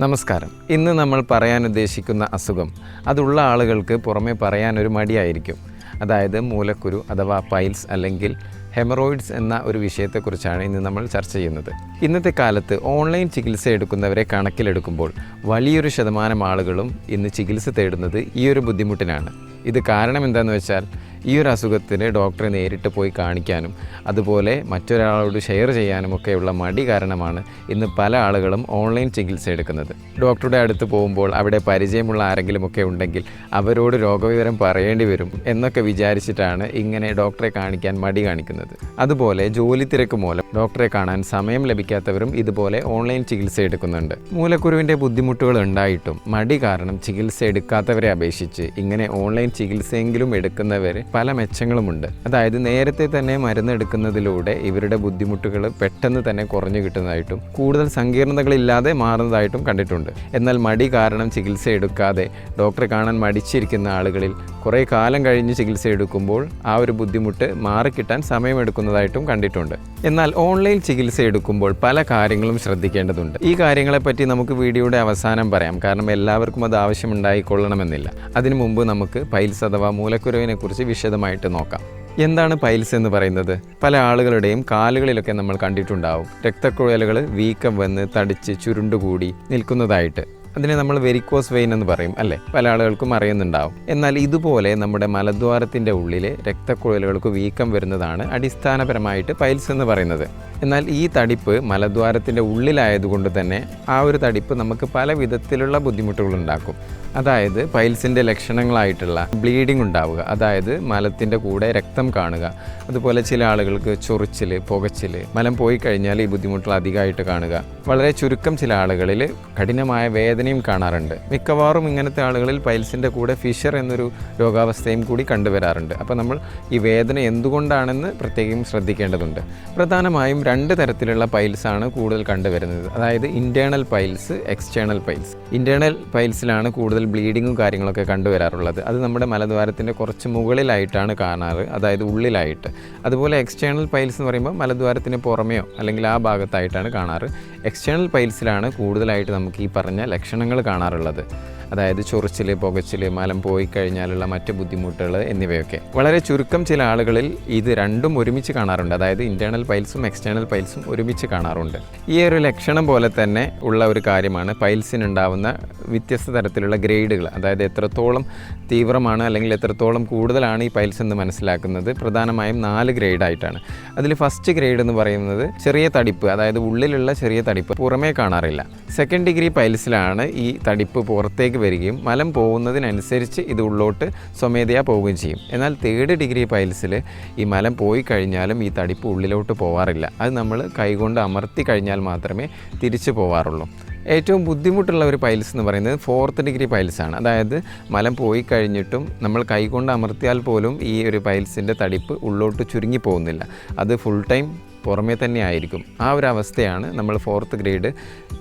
നമസ്കാരം. ഇന്ന് നമ്മൾ പറയാൻ ഉദ്ദേശിക്കുന്ന അസുഖം അതുള്ള ആളുകൾക്ക് പുറമെ പറയാനൊരു മടിയായിരിക്കും. അതായത് മൂലക്കുരു അഥവാ പൈൽസ് അല്ലെങ്കിൽ ഹെമറോയിഡ്സ് എന്ന ഒരു വിഷയത്തെക്കുറിച്ചാണ് ഇന്ന് നമ്മൾ ചർച്ച ചെയ്യുന്നത്. ഇന്നത്തെ കാലത്ത് ഓൺലൈൻ ചികിത്സ എടുക്കുന്നവരെ കണക്കിലെടുക്കുമ്പോൾ വലിയൊരു ശതമാനം ആളുകളും ഇന്ന് ചികിത്സ തേടുന്നത് ഈ ഒരു ബുദ്ധിമുട്ടിനാണ്. ഇത് കാരണം എന്താണെന്ന് വെച്ചാൽ ഈ ഒരു അസുഖത്തിന് ഡോക്ടറെ നേരിട്ട് പോയി കാണിക്കാനും അതുപോലെ മറ്റൊരാളോട് ഷെയർ ചെയ്യാനും ഒക്കെയുള്ള മടി കാരണമാണ് ഇന്ന് പല ആളുകളും ഓൺലൈൻ ചികിത്സ എടുക്കുന്നത്. ഡോക്ടറുടെ അടുത്ത് പോകുമ്പോൾ അവിടെ പരിചയമുള്ള ആരെങ്കിലുമൊക്കെ ഉണ്ടെങ്കിൽ അവരോട് രോഗവിവരം പറയേണ്ടി വരും എന്നൊക്കെ വിചാരിച്ചിട്ടാണ് ഇങ്ങനെ ഡോക്ടറെ കാണിക്കാൻ മടി കാണിക്കുന്നത്. അതുപോലെ ജോലി തിരക്ക് മൂലം ഡോക്ടറെ കാണാൻ സമയം ലഭിക്കാത്തവരും ഇതുപോലെ ഓൺലൈൻ ചികിത്സ എടുക്കുന്നുണ്ട്. മൂലക്കുരുവിന്റെ ബുദ്ധിമുട്ടുകൾ ഉണ്ടായിട്ടും മടി കാരണം ചികിത്സ എടുക്കാത്തവരെ അപേക്ഷിച്ച് ഇങ്ങനെ ഓൺലൈൻ ചികിത്സയെങ്കിലും എടുക്കുന്നവർ പല മെച്ചങ്ങളുമുണ്ട്. അതായത് നേരത്തെ തന്നെ മരുന്ന് എടുക്കുന്നതിലൂടെ ഇവരുടെ ബുദ്ധിമുട്ടുകൾ പെട്ടെന്ന് തന്നെ കുറഞ്ഞു കിട്ടുന്നതായിട്ടും കൂടുതൽ സങ്കീർണതകളില്ലാതെ മാറുന്നതായിട്ടും കണ്ടിട്ടുണ്ട്. എന്നാൽ മടി കാരണം ചികിത്സ എടുക്കാതെ ഡോക്ടറെ കാണാൻ മടിച്ചിരിക്കുന്ന ആളുകളിൽ കുറേ കാലം കഴിഞ്ഞ് ചികിത്സ എടുക്കുമ്പോൾ ആ ഒരു ബുദ്ധിമുട്ട് മാറിക്കിട്ടാൻ സമയമെടുക്കുന്നതായിട്ടും കണ്ടിട്ടുണ്ട്. എന്നാൽ ഓൺലൈൻ ചികിത്സ എടുക്കുമ്പോൾ പല കാര്യങ്ങളും ശ്രദ്ധിക്കേണ്ടതുണ്ട്. ഈ കാര്യങ്ങളെപ്പറ്റി നമുക്ക് വീഡിയോയുടെ അവസാനം പറയാം. കാരണം എല്ലാവർക്കും അത് ആവശ്യമുണ്ടായിക്കൊള്ളണമെന്നില്ല. അതിനു മുമ്പ് നമുക്ക് പൈൽസ് അഥവാ മൂലക്കുരുവിനെ കുറിച്ച് വിശദമായിട്ട് നോക്കാം. എന്താണ് പൈൽസ് എന്ന് പറയുന്നത്? പല ആളുകളുടെയും കാലുകളിലൊക്കെ നമ്മൾ കണ്ടിട്ടുണ്ടാവും. രക്തക്കുഴലുകൾ വീക്കം വന്ന് തടിച്ച് ചുരുണ്ടുകൂടി നിൽക്കുന്നതായിട്ട്. അതിനെ നമ്മൾ വെരിക്കോസ് വെയിൻ എന്ന് പറയും അല്ലേ? പല ആളുകൾക്കും അറിയുന്നുണ്ടാവും. എന്നാൽ ഇതുപോലെ നമ്മുടെ മലദ്വാരത്തിന്റെ ഉള്ളിലെ രക്തക്കുഴലുകൾക്ക് വീക്കം വരുന്നതാണ് അടിസ്ഥാനപരമായിട്ട് പൈൽസ് എന്ന് പറയുന്നത്. എന്നാൽ ഈ തടിപ്പ് മലദ്വാരത്തിന്റെ ഉള്ളിലായതുകൊണ്ട് തന്നെ ആ ഒരു തടിപ്പ് നമുക്ക് പല വിധത്തിലുള്ള ബുദ്ധിമുട്ടുകൾ ഉണ്ടാക്കും അതായത് പൈൽസിന്റെ ലക്ഷണങ്ങളായിട്ടുള്ള ബ്ലീഡിംഗ് ഉണ്ടാവുക അതായത് മലത്തിന്റെ കൂടെ രക്തം കാണുക അതുപോലെ ചില ആളുകൾക്ക് ചൊറിച്ചിൽ പുകച്ചിൽ മലം പോയി കഴിഞ്ഞാൽ ഈ ബുദ്ധിമുട്ടുകൾ അധികമായിട്ട് കാണുക. വളരെ ചുരുക്കം ചില ആളുകളിൽ കഠിനമായ വേദനയും കാണാറുണ്ട്. മിക്കവാറും ഇങ്ങനത്തെ ആളുകളിൽ പൈൽസിന്റെ കൂടെ ഫിഷർ എന്നൊരു രോഗാവസ്ഥയും കൂടി കണ്ടുവരാറുണ്ട്. അപ്പോൾ നമ്മൾ ഈ വേദന എന്തുകൊണ്ടാണെന്ന് പ്രത്യേകം ശ്രദ്ധിക്കേണ്ടതുണ്ട്. പ്രധാനമായും രണ്ട് തരത്തിലുള്ള പൈൽസാണ് കൂടുതൽ കണ്ടുവരുന്നത്. അതായത് internal piles external piles. Internal പൈൽസിലാണ് കൂടുതൽ ബ്ലീഡിങ്ങും കാര്യങ്ങളൊക്കെ കണ്ടുവരാറുള്ളത്. അത് നമ്മുടെ മലദ്വാരത്തിന്റെ കുറച്ച് മുകളിലായിട്ടാണ് കാണാറ് അതായത് ഉള്ളിലായിട്ട്. അതുപോലെ എക്സ്റ്റേണൽ പൈൽസ് എന്ന് പറയുമ്പോൾ മലദ്വാരത്തിന് പുറമെയോ അല്ലെങ്കിൽ ആ ഭാഗത്തായിട്ടാണ് കാണാറ്. എക്സ്റ്റേണൽ പൈൽസിലാണ് കൂടുതലായിട്ട് നമുക്ക് ഈ പറഞ്ഞ ലക്ഷണങ്ങൾ കാണാറുള്ളത്. അതായത് ചൊറിച്ചിൽ പുകച്ചിൽ മലം പോയി കഴിഞ്ഞാലുള്ള മറ്റ് ബുദ്ധിമുട്ടുകൾ എന്നിവയൊക്കെ. വളരെ ചുരുക്കം ചില ആളുകളിൽ ഇത് രണ്ടും ഒരുമിച്ച് കാണാറുണ്ട്. അതായത് ഇന്റേർണൽ പൈൽസും എക്സ്റ്റേണൽ പൈൽസും ഒരുമിച്ച് കാണാറുണ്ട്. ഈ ഒരു ലക്ഷണം പോലെ തന്നെ ഉള്ള ഒരു കാര്യമാണ് പൈൽസിനുണ്ടാവുന്ന വ്യത്യസ്ത തരത്തിലുള്ള ഗ്രേഡുകൾ. അതായത് എത്രത്തോളം തീവ്രമാണ് അല്ലെങ്കിൽ എത്രത്തോളം കൂടുതലാണ് ഈ പൈൽസ് എന്ന് മനസ്സിലാക്കുന്നത് പ്രധാനമായും നാല് ഗ്രേഡായിട്ടാണ്. അതിൽ ഫസ്റ്റ് ഗ്രേഡ് എന്ന് പറയുന്നത് ചെറിയ തടിപ്പ് അതായത് ഉള്ളിലുള്ള ചെറിയ തടിപ്പ് പുറമേ കാണാറില്ല. സെക്കൻഡ് ഡിഗ്രി പൈൽസിലാണ് ഈ തടിപ്പ് പുറത്തേക്ക് വരികയും മലം പോകുന്നതിനനുസരിച്ച് ഇത് ഉള്ളോട്ട് സ്വമേധയാ പോവുകയും ചെയ്യും. എന്നാൽ തേർഡ് ഡിഗ്രി പൈൽസിൽ ഈ മലം പോയി കഴിഞ്ഞാലും ഈ തടിപ്പ് ഉള്ളിലോട്ട് പോവാറില്ല. അത് നമ്മൾ കൈകൊണ്ട് അമർത്തി കഴിഞ്ഞാൽ മാത്രമേ തിരിച്ചു പോവാറുള്ളൂ. ഏറ്റവും ബുദ്ധിമുട്ടുള്ള ഒരു പൈൽസ് എന്ന് പറയുന്നത് ഫോർത്ത് ഡിഗ്രി പൈൽസ് ആണ് അതായത് മലം പോയി കഴിഞ്ഞിട്ടും നമ്മൾ കൈകൊണ്ട് അമർത്തിയാൽ പോലും ഈ ഒരു പൈൽസിന്റെ തടിപ്പ് ഉള്ളോട്ട് ചുരുങ്ങി പോകുന്നില്ല. അത് ഫുൾ ടൈം പുറമേ തന്നെ ആയിരിക്കും. ആ ഒരു അവസ്ഥയാണ് നമ്മൾ ഫോർത്ത് ഗ്രേഡ്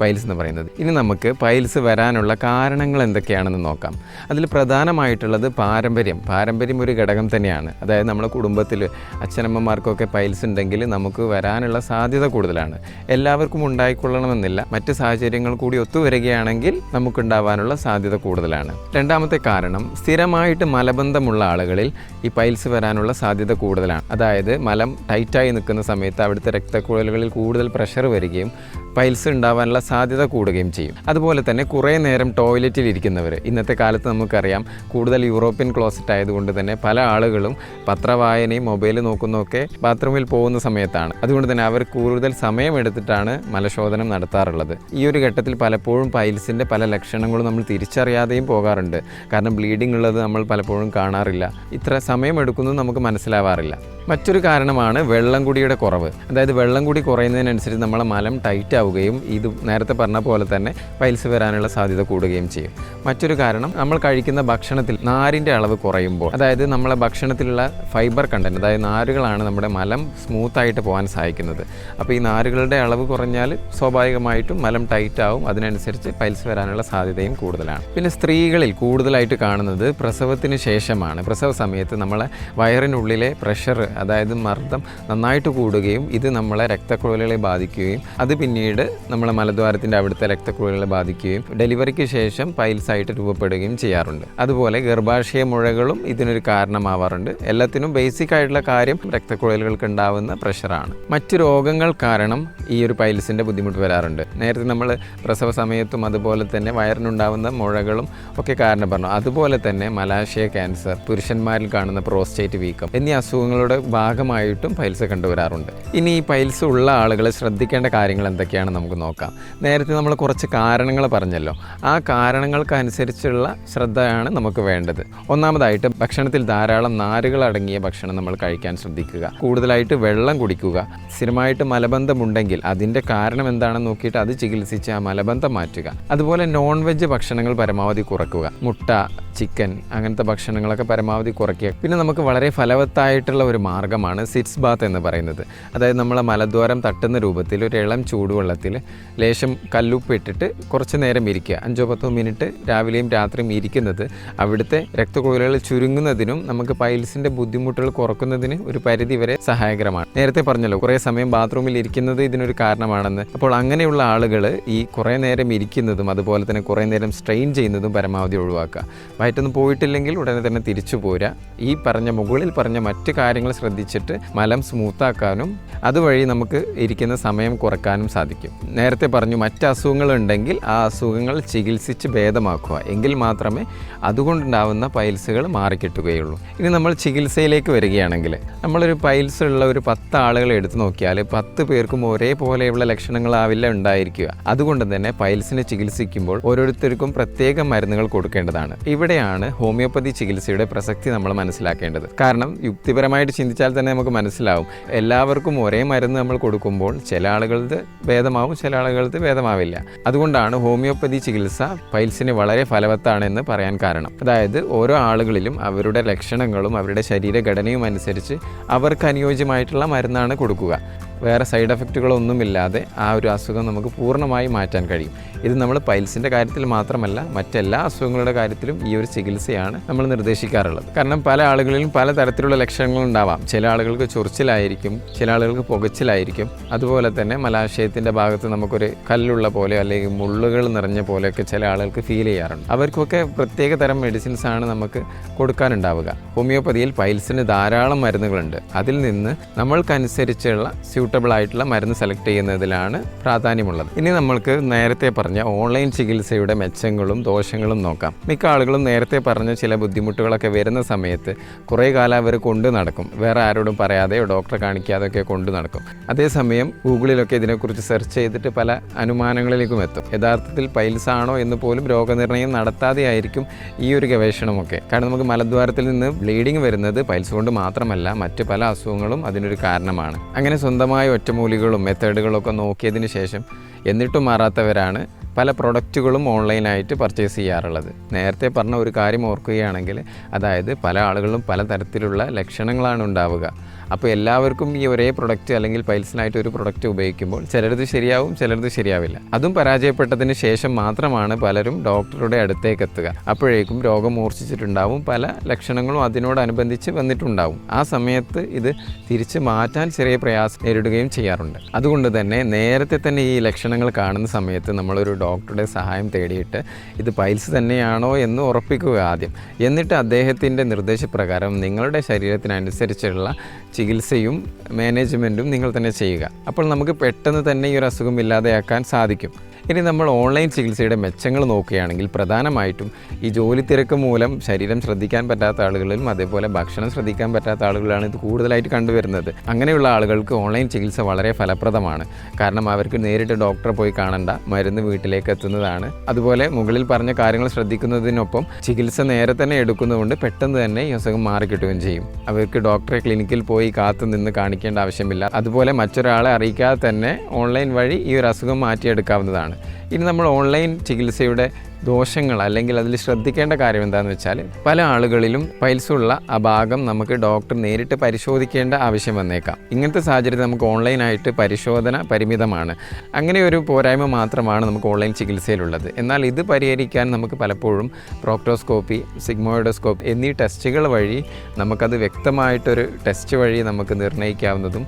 പൈൽസ് എന്ന് പറയുന്നത്. ഇനി നമുക്ക് പൈൽസ് വരാനുള്ള കാരണങ്ങൾ എന്തൊക്കെയാണെന്ന് നോക്കാം. അതിൽ പ്രധാനമായിട്ടുള്ളത് പാരമ്പര്യം. പാരമ്പര്യം ഒരു ഘടകം തന്നെയാണ്. അതായത് നമ്മുടെ കുടുംബത്തിൽ അച്ഛനമ്മമാർക്കൊക്കെ പൈൽസ് ഉണ്ടെങ്കിൽ നമുക്ക് വരാനുള്ള സാധ്യത കൂടുതലാണ്. എല്ലാവർക്കും ഉണ്ടായിക്കൊള്ളണമെന്നില്ല. മറ്റ് സാഹചര്യങ്ങൾ കൂടി ഒത്തുവരികയാണെങ്കിൽ നമുക്കുണ്ടാവാനുള്ള സാധ്യത കൂടുതലാണ്. രണ്ടാമത്തെ കാരണം സ്ഥിരമായിട്ട് മലബന്ധമുള്ള ആളുകളിൽ ഈ പൈൽസ് വരാനുള്ള സാധ്യത കൂടുതലാണ്. അതായത് മലം ടൈറ്റായി നിൽക്കുന്ന സമയത്ത് അവിടുത്തെ രക്തക്കുഴലുകളിൽ കൂടുതൽ പ്രഷർ വരികയും പൈൽസ് ഉണ്ടാവാനുള്ള സാധ്യത കൂടുകയും ചെയ്യും. അതുപോലെ തന്നെ കുറേ നേരം ടോയ്ലറ്റിൽ ഇരിക്കുന്നവർ ഇന്നത്തെ കാലത്ത് നമുക്കറിയാം കൂടുതൽ യൂറോപ്യൻ ക്ലോസറ്റ് ആയതുകൊണ്ട് തന്നെ പല ആളുകളും പത്രവായനയും മൊബൈൽ നോക്കുന്നതൊക്കെ ബാത്റൂമിൽ പോകുന്ന സമയത്താണ്. അതുകൊണ്ട് തന്നെ അവർ കൂടുതൽ സമയമെടുത്തിട്ടാണ് മലശോധനം നടത്താറുള്ളത്. ഈ ഒരു ഘട്ടത്തിൽ പലപ്പോഴും പൈൽസിന്റെ പല ലക്ഷണങ്ങളും നമ്മൾ തിരിച്ചറിയാതെയും പോകാറുണ്ട്. കാരണം ബ്ലീഡിംഗ് ഉള്ളത് നമ്മൾ പലപ്പോഴും കാണാറില്ല. ഇത്ര സമയമെടുക്കുന്നത് നമുക്ക് മനസ്സിലാവാറില്ല. മറ്റൊരു കാരണമാണ് വെള്ളം കുടിയുടെ കുറവ്. അതായത് വെള്ളം കുടി കുറയുന്നതിനനുസരിച്ച് നമ്മളെ മലം ടൈറ്റ് ആവുകയും ഇത് നേരത്തെ പറഞ്ഞ പോലെ തന്നെ പൈൽസ് വരാനുള്ള സാധ്യത കൂടുകയും ചെയ്യും. മറ്റൊരു കാരണം നമ്മൾ കഴിക്കുന്ന ഭക്ഷണത്തിൽ നാരിന്റെ അളവ് കുറയുമ്പോൾ അതായത് നമ്മളെ ഭക്ഷണത്തിലുള്ള ഫൈബർ കണ്ടന്റ് അതായത് നാരുകളാണ് നമ്മുടെ മലം സ്മൂത്തായിട്ട് പോകാൻ സഹായിക്കുന്നത്. അപ്പോൾ ഈ നാരുകളുടെ അളവ് കുറഞ്ഞാൽ സ്വാഭാവികമായിട്ടും മലം ടൈറ്റ് ആവും. അതിനനുസരിച്ച് പൈൽസ് വരാനുള്ള സാധ്യതയും കൂടുതലാണ്. പിന്നെ സ്ത്രീകളിൽ കൂടുതലായിട്ട് കാണുന്നത് പ്രസവത്തിന് ശേഷമാണ്. പ്രസവ സമയത്ത് നമ്മളെ വയറിനുള്ളിലെ പ്രഷർ അതായത് മർദ്ദം നന്നായിട്ട് കൂടുകയും ഇത് നമ്മളെ രക്തക്കുഴലുകളെ ബാധിക്കുകയും അത് പിന്നീട് നമ്മളെ മലദ്വാരത്തിന്റെ അവിടുത്തെ രക്തക്കുഴലുകളെ ബാധിക്കുകയും ഡെലിവറിക്ക് ശേഷം പൈൽസായിട്ട് രൂപപ്പെടുകയും ചെയ്യാറുണ്ട്. അതുപോലെ ഗർഭാശയ മുഴകളും ഇതിനൊരു കാരണമാവാറുണ്ട്. എല്ലാത്തിനും ബേസിക് ആയിട്ടുള്ള കാര്യം രക്തക്കുഴലുകൾക്ക് ഉണ്ടാവുന്ന പ്രഷറാണ് മറ്റു രോഗങ്ങൾ കാരണം ഈ ഒരു പൈൽസിന്റെ ബുദ്ധിമുട്ട് വരാറുണ്ട്. നേരത്തെ നമ്മൾ പ്രസവ സമയത്തും അതുപോലെ തന്നെ വയറിനുണ്ടാവുന്ന മുഴകളും ഒക്കെ കാരണം പറഞ്ഞു. അതുപോലെ തന്നെ മലാശയ ക്യാൻസർ പുരുഷന്മാരിൽ കാണുന്ന പ്രോസ്റ്റേറ്റ് വീക്കം എന്നീ അസുഖങ്ങളുടെ ഭാഗമായിട്ടും പൈൽസ് കണ്ടുവരാറുണ്ട്. ഇനി ഈ പൈൽസ് ഉള്ള ആളുകൾ ശ്രദ്ധിക്കേണ്ട കാര്യങ്ങൾ എന്തൊക്കെയാണ് നമുക്ക് നോക്കാം. നേരത്തെ നമ്മൾ കുറച്ച് കാരണങ്ങൾ പറഞ്ഞല്ലോ. ആ കാരണങ്ങൾക്കനുസരിച്ചുള്ള ശ്രദ്ധയാണ് നമുക്ക് വേണ്ടത്. ഒന്നാമതായിട്ട് ഭക്ഷണത്തിൽ ധാരാളം നാരുകൾ അടങ്ങിയ ഭക്ഷണം നമ്മൾ കഴിക്കാൻ ശ്രദ്ധിക്കുക. കൂടുതലായിട്ട് വെള്ളം കുടിക്കുക. സ്ഥിരമായിട്ട് മലബന്ധമുണ്ടെങ്കിൽ അതിന്റെ കാരണം എന്താണെന്ന് നോക്കിയിട്ട് അത് ചികിത്സിച്ച് ആ മലബന്ധം മാറ്റുക. അതുപോലെ നോൺ വെജ് ഭക്ഷണങ്ങൾ പരമാവധി കുറക്കുക. മുട്ട ചിക്കൻ അങ്ങനത്തെ ഭക്ഷണങ്ങളൊക്കെ പരമാവധി കുറയ്ക്കുക. പിന്നെ നമുക്ക് വളരെ ഫലവത്തായിട്ടുള്ള ഒരു മാർഗമാണ് സിറ്റ്സ് ബാത്ത് എന്ന് പറയുന്നത്. അതായത് നമ്മളെ മലദ്വാരം തട്ടുന്ന രൂപത്തിൽ ഒരു ഇളം ചൂടുവെള്ളത്തിൽ ലേശം കല്ലുപ്പ് ഇട്ടിട്ട് കുറച്ച് നേരം ഇരിക്കുക. അഞ്ചോ പത്തോ മിനിറ്റ് രാവിലെയും രാത്രിയും ഇരിക്കുന്നത് അവിടുത്തെ രക്തക്കുഴലുകൾ ചുരുങ്ങുന്നതിനും നമുക്ക് പൈൽസിന്റെ ബുദ്ധിമുട്ടുകൾ കുറക്കുന്നതിന് ഒരു പരിധി വരെ സഹായകരമാണ്. നേരത്തെ പറഞ്ഞല്ലോ കുറേ സമയം ബാത്റൂമിൽ ഇരിക്കുന്നത് ഇതിനൊരു കാരണമാണെന്ന്. അപ്പോൾ അങ്ങനെയുള്ള ആളുകൾ ഈ കുറേ നേരം ഇരിക്കുന്നതും അതുപോലെ തന്നെ കുറേ നേരം സ്ട്രെയിൻ ചെയ്യുന്നതും പരമാവധി ഒഴിവാക്കുക. വയറ്റൊന്നും പോയിട്ടില്ലെങ്കിൽ ഉടനെ തന്നെ തിരിച്ചു പോരുക ഈ പറഞ്ഞ മുകളിൽ പറഞ്ഞ മറ്റ് കാര്യങ്ങൾ ശ്രദ്ധിച്ചിട്ട് മലം സ്മൂത്താക്കാനും അതുവഴി നമുക്ക് ഇരിക്കുന്ന സമയം കുറക്കാനും സാധിക്കും. നേരത്തെ പറഞ്ഞു മറ്റ് അസുഖങ്ങളുണ്ടെങ്കിൽ ആ അസുഖങ്ങൾ ചികിത്സിച്ച് ഭേദമാക്കുക. എങ്കിൽ മാത്രമേ അതുകൊണ്ടുണ്ടാവുന്ന പൈൽസുകൾ മാറിക്കിട്ടുകയുള്ളൂ. ഇനി നമ്മൾ ചികിത്സയിലേക്ക് വരികയാണെങ്കിൽ നമ്മളൊരു പൈൽസ് ഉള്ള ഒരു പത്ത് ആളുകളെ എടുത്തു നോക്കിയാൽ പത്ത് പേർക്കും ഒരേപോലെയുള്ള ലക്ഷണങ്ങളാവില്ല ഉണ്ടായിരിക്കുക. അതുകൊണ്ട് തന്നെ പൈൽസിനെ ചികിത്സിക്കുമ്പോൾ ഓരോരുത്തർക്കും പ്രത്യേക മരുന്നുകൾ കൊടുക്കേണ്ടതാണ്. ഇവിടെയാണ് ഹോമിയോപ്പതി ചികിത്സയുടെ പ്രസക്തി നമ്മൾ മനസ്സിലാക്കേണ്ടത്. കാരണം യുക്തിപരമായിട്ട് ചിന്തിച്ചാൽ തന്നെ നമുക്ക് മനസ്സിലാവും. എല്ലാവർക്കും ഒരേ മരുന്ന് നമ്മൾ കൊടുക്കുമ്പോൾ ചില ആളുകൾക്ക് ഭേദമാവും ചില ആളുകൾക്ക് ഭേദമാവില്ല. അതുകൊണ്ടാണ് ഹോമിയോപ്പതി ചികിത്സ പൈൽസിന് വളരെ ഫലവത്താണെന്ന് പറയാൻ കാരണം. അതായത് ഓരോ ആളുകളിലും അവരുടെ ലക്ഷണങ്ങളും അവരുടെ ശരീരഘടനയും അനുസരിച്ച് അവർക്ക് അനുയോജ്യമായിട്ടുള്ള മരുന്നാണ് കൊടുക്കുക. വേറെ സൈഡ് എഫക്റ്റുകളൊന്നുമില്ലാതെ ആ ഒരു അസുഖം നമുക്ക് പൂർണമായി മാറ്റാൻ കഴിയും. ഇത് നമ്മൾ പൈൽസിന്റെ കാര്യത്തിൽ മാത്രമല്ല മറ്റെല്ലാ അസുഖങ്ങളുടെ കാര്യത്തിലും ഈ ഒരു ചികിത്സയാണ് നമ്മൾ നിർദ്ദേശിക്കാറുള്ളത്. കാരണം പല ആളുകളിലും പല തരത്തിലുള്ള ലക്ഷണങ്ങൾ ഉണ്ടാവാം ചില ആളുകൾക്ക് ചൊറിച്ചിലായിരിക്കും ചില ആളുകൾക്ക് പുകച്ചിലായിരിക്കും. അതുപോലെ തന്നെ മലാശയത്തിന്റെ ഭാഗത്ത് നമുക്കൊരു കല്ലുള്ള പോലെ അല്ലെങ്കിൽ മുള്ളുകൾ നിറഞ്ഞ പോലെയൊക്കെ ചില ആളുകൾക്ക് ഫീൽ ചെയ്യാറുണ്ട്. അവർക്കൊക്കെ പ്രത്യേക തരം മെഡിസിൻസ് ആണ് നമുക്ക് കൊടുക്കാനുണ്ടാവുക. ഹോമിയോപ്പതിയിൽ പൈൽസിന് ധാരാളം മരുന്നുകളുണ്ട്. അതിൽ നിന്ന് നമ്മൾക്കനുസരിച്ചുള്ള സ്യൂട്ടബിൾ ആയിട്ടുള്ള മരുന്ന് സെലക്ട് ചെയ്യുന്നതിലാണ് പ്രാധാന്യമുള്ളത്. ഇനി നമ്മൾക്ക് നേരത്തെ പറഞ്ഞ ഓൺലൈൻ ചികിത്സയുടെ മെച്ചങ്ങളും ദോഷങ്ങളും നോക്കാം. മിക്ക ആളുകളും നേരത്തെ പറഞ്ഞ ചില ബുദ്ധിമുട്ടുകളൊക്കെ വരുന്ന സമയത്ത് കുറേ കാലം അവർ കൊണ്ടു നടക്കും. വേറെ ആരോടും പറയാതെ ഡോക്ടറെ കാണിക്കാതെ ഒക്കെ കൊണ്ടു നടക്കും. അതേസമയം ഗൂഗിളിലൊക്കെ ഇതിനെക്കുറിച്ച് സെർച്ച് ചെയ്തിട്ട് പല അനുമാനങ്ങളിലേക്കും എത്തും. യഥാർത്ഥത്തിൽ പൈൽസ് ആണോ എന്ന് പോലും രോഗനിർണയം നടത്താതെ ആയിരിക്കും ഈ ഒരു ഗവേഷണമൊക്കെ. കാരണം നമുക്ക് മലദ്വാരത്തിൽ നിന്ന് ബ്ലീഡിങ് വരുന്നത് പൈൽസ് കൊണ്ട് മാത്രമല്ല മറ്റ് പല അസുഖങ്ങളും അതിനൊരു കാരണമാണ്. അങ്ങനെ സ്വന്തമായ ഒറ്റമൂലികളും മെത്തേഡുകളും ഒക്കെ നോക്കിയതിന് ശേഷം എന്നിട്ടും മാറാത്തവരാണ് പല പ്രൊഡക്റ്റുകളും ഓൺലൈനായിട്ട് പർച്ചേസ് ചെയ്യാറുള്ളത്. നേരത്തെ പറഞ്ഞ ഒരു കാര്യം ഓർക്കുകയാണെങ്കിൽ അതായത് പല ആളുകളും പല തരത്തിലുള്ള ലക്ഷണങ്ങളാണ് ഉണ്ടാവുക. അപ്പോൾ എല്ലാവർക്കും ഈ ഒരേ പ്രൊഡക്റ്റ് അല്ലെങ്കിൽ പൈൽസിനായിട്ട് ഒരു പ്രൊഡക്റ്റ് ഉപയോഗിക്കുമ്പോൾ ചിലരത് ശരിയാവും ചിലരത് ശരിയാവില്ല. അതും പരാജയപ്പെട്ടതിന് ശേഷം മാത്രമാണ് പലരും ഡോക്ടറുടെ അടുത്തേക്ക് എത്തുക. അപ്പോഴേക്കും രോഗം മൂർച്ഛിച്ചിട്ടുണ്ടാവും പല ലക്ഷണങ്ങളും അതിനോടനുബന്ധിച്ച് വന്നിട്ടുണ്ടാവും. ആ സമയത്ത് ഇത് തിരിച്ച് മാറ്റാൻ ചെറിയ പ്രയാസം നേരിടുകയും ചെയ്യാറുണ്ട്. അതുകൊണ്ട് തന്നെ നേരത്തെ തന്നെ ഈ ലക്ഷണങ്ങൾ കാണുന്ന സമയത്ത് നമ്മളൊരു ഡോക്ടറുടെ സഹായം തേടിയിട്ട് ഇത് പൈൽസ് തന്നെയാണോ എന്ന് ഉറപ്പിക്കുക ആദ്യം. എന്നിട്ട് അദ്ദേഹത്തിന്റെ നിർദ്ദേശപ്രകാരം നിങ്ങളുടെ ശരീരത്തിനനുസരിച്ചുള്ള ചികിത്സയും മാനേജ്മെന്റും നിങ്ങൾ തന്നെ ചെയ്യുക. അപ്പോൾ നമുക്ക് പെട്ടെന്ന് തന്നെ ഈ ഒരു അസുഖം ഇല്ലാതെയാക്കാൻ സാധിക്കും. ഇനി നമ്മൾ ഓൺലൈൻ ചികിത്സയുടെ മെച്ചങ്ങൾ നോക്കുകയാണെങ്കിൽ പ്രധാനമായിട്ടും ഈ ജോലി തിരക്ക് മൂലം ശരീരം ശ്രദ്ധിക്കാൻ പറ്റാത്ത ആളുകളിലും അതേപോലെ ഭക്ഷണം ശ്രദ്ധിക്കാൻ പറ്റാത്ത ആളുകളാണ് ഇത് കൂടുതലായിട്ട് കണ്ടുവരുന്നത്. അങ്ങനെയുള്ള ആളുകൾക്ക് ഓൺലൈൻ ചികിത്സ വളരെ ഫലപ്രദമാണ്. കാരണം അവർക്ക് നേരിട്ട് ഡോക്ടറെ പോയി കാണണ്ട മരുന്ന് വീട്ടിലേക്ക് എത്തുന്നതാണ്. അതുപോലെ മുകളിൽ പറഞ്ഞ കാര്യങ്ങൾ ശ്രദ്ധിക്കുന്നതിനൊപ്പം ചികിത്സ നേരെ തന്നെ എടുക്കുന്നതുകൊണ്ട് പെട്ടെന്ന് തന്നെ ഈ അസുഖം മാറിക്കിട്ടുകയും ചെയ്യും. അവർക്ക് ഡോക്ടറെ ക്ലിനിക്കിൽ പോയി കാത്തു നിന്ന് കാണിക്കേണ്ട ആവശ്യമില്ല. അതുപോലെ മറ്റൊരാളെ അറിയിക്കാതെ തന്നെ ഓൺലൈൻ വഴി ഈ ഒരു അസുഖം മാറ്റിയെടുക്കാവുന്നതാണ്. ഇനി നമ്മൾ ഓൺലൈൻ ചികിത്സയുടെ ദോഷങ്ങൾ അല്ലെങ്കിൽ അതിൽ ശ്രദ്ധിക്കേണ്ട കാര്യം എന്താണെന്ന് വെച്ചാൽ പല ആളുകളിലും പൈൽസുള്ള ആ ഭാഗം നമുക്ക് ഡോക്ടർ നേരിട്ട് പരിശോധിക്കേണ്ട ആവശ്യം വന്നേക്കാം. ഇങ്ങനത്തെ സാഹചര്യത്തിൽ നമുക്ക് ഓൺലൈനായിട്ട് പരിശോധന പരിമിതമാണ്. അങ്ങനെ ഒരു പോരായ്മ മാത്രമാണ് നമുക്ക് ഓൺലൈൻ ചികിത്സയിലുള്ളത്. എന്നാൽ ഇത് പരിഹരിക്കാൻ നമുക്ക് പലപ്പോഴും പ്രോക്ടോസ്കോപ്പി സിഗ്മോയിഡോസ്കോപ്പി എന്നീ ടെസ്റ്റുകൾ വഴി നമുക്കത് വ്യക്തമായിട്ടൊരു ടെസ്റ്റ് വഴി നമുക്ക് നിർണയിക്കാവുന്നതും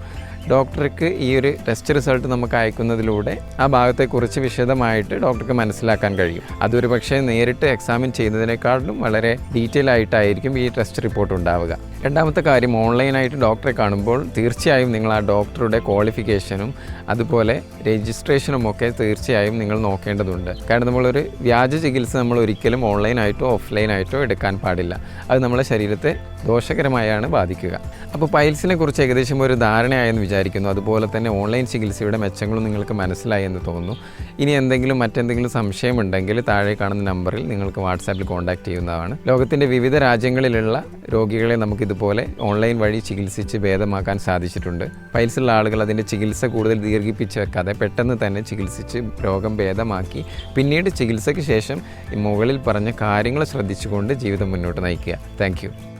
ഡോക്ടർക്ക് ഈ ഒരു ടെസ്റ്റ് റിസൾട്ട് നമുക്ക് അയക്കുന്നതിലൂടെ ആ ഭാഗത്തെക്കുറിച്ച് വിശദമായിട്ട് ഡോക്ടർക്ക് മനസ്സിലാക്കാൻ കഴിയും. അതൊരു പക്ഷേ നേരിട്ട് എക്സാമിൻ ചെയ്യുന്നതിനേക്കാളും വളരെ ഡീറ്റെയിൽ ആയിട്ടായിരിക്കും ഈ ടെസ്റ്റ് റിപ്പോർട്ട് ഉണ്ടാവുക. രണ്ടാമത്തെ കാര്യം ഓൺലൈനായിട്ട് ഡോക്ടറെ കാണുമ്പോൾ തീർച്ചയായും നിങ്ങൾ ആ ഡോക്ടറുടെ ക്വാളിഫിക്കേഷനും അതുപോലെ രജിസ്ട്രേഷനും ഒക്കെ തീർച്ചയായും നിങ്ങൾ നോക്കേണ്ടതുണ്ട്. കാരണം നമ്മളൊരു വ്യാജ ചികിത്സ നമ്മൾ ഒരിക്കലും ഓൺലൈനായിട്ടോ ഓഫ്ലൈനായിട്ടോ എടുക്കാൻ പാടില്ല. അത് നമ്മളെ ശരീരത്തെ ദോഷകരമായാണ് ബാധിക്കുക. അപ്പോൾ പൈൽസിനെ കുറിച്ച് ഏകദേശം ഒരു ധാരണയായെന്ന് വിചാരിക്കുന്നു. അതുപോലെ തന്നെ ഓൺലൈൻ ചികിത്സയുടെ മെച്ചങ്ങളും നിങ്ങൾക്ക് മനസ്സിലായി എന്ന് തോന്നുന്നു. ഇനി എന്തെങ്കിലും മറ്റെന്തെങ്കിലും സംശയമുണ്ടെങ്കിൽ താഴെ കാണുന്ന നമ്പറിൽ നിങ്ങൾക്ക് വാട്സാപ്പിൽ കോൺടാക്ട് ചെയ്യുന്നതാണ്. ലോകത്തിന്റെ വിവിധ രാജ്യങ്ങളിലുള്ള രോഗികളെ നമുക്കിതുപോലെ ഓൺലൈൻ വഴി ചികിത്സിച്ച് ഭേദമാക്കാൻ സാധിച്ചിട്ടുണ്ട്. പൈൽസുള്ള ആളുകൾ അതിന്റെ ചികിത്സ കൂടുതൽ ദീർഘിപ്പിച്ച് വെക്കാതെ പെട്ടെന്ന് തന്നെ ചികിത്സിച്ച് രോഗം ഭേദമാക്കി പിന്നീട് ചികിത്സയ്ക്ക് ശേഷം മുകളിൽ പറഞ്ഞ കാര്യങ്ങൾ ശ്രദ്ധിച്ചുകൊണ്ട് ജീവിതം മുന്നോട്ട് നയിക്കുക. താങ്ക്